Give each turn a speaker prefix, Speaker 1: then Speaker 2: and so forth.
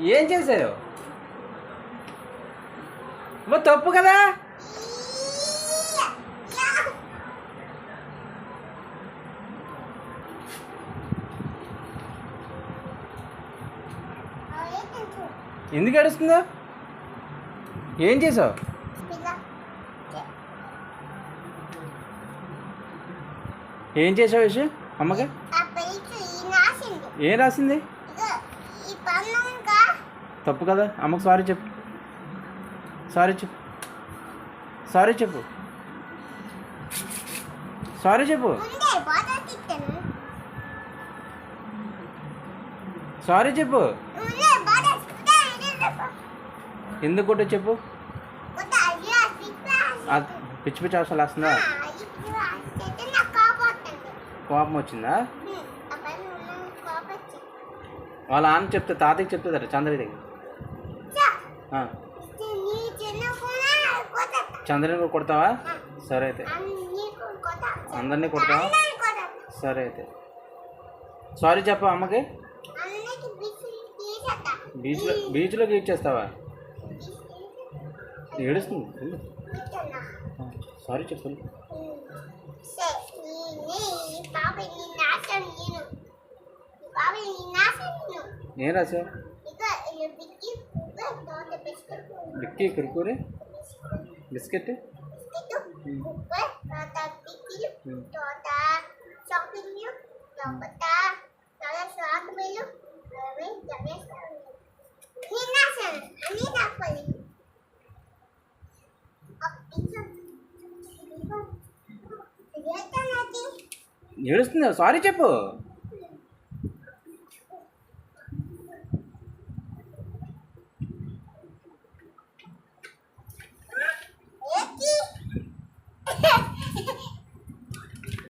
Speaker 1: ఏం చేశారు? అమ్మ తప్పు కదా? ఎందుకు ఏడుస్తుందో? ఏం చేసావు ఏం చేసావు విషయం అమ్మకి? ఏం రాసింది? తప్పు కదా? అమ్మకు సారీ చెప్పు. సారీ చెప్పు. సారీ చెప్పు. సారీ చెప్పు. సారీ చెప్పు. ఎందుకు కొట్టు చెప్పు? పిచ్చి పిచ్చి అవసరం వస్తుందా? కోపం వచ్చిందా? వాళ్ళ ఆమె చెప్తే తాతయ్యకి చెప్తుందట చంద్రయ్య దగ్గర చంద్రని కూడా కొడతావా? సరే అయితే. అందరినీ కొడతావా? సరే అయితే. సారీ చెప్పు అమ్మకి. బీచ్లో బీచ్లోకి ఇచ్చేస్తావా ఏడుస్తుంది. వెళ్ళు. ఆ, సారీ చెప్పు. ఏం రాసావు బిక్కి కురుకురే బిస్కెట్ ఏడుస్తుంది సారీ చెప్పు.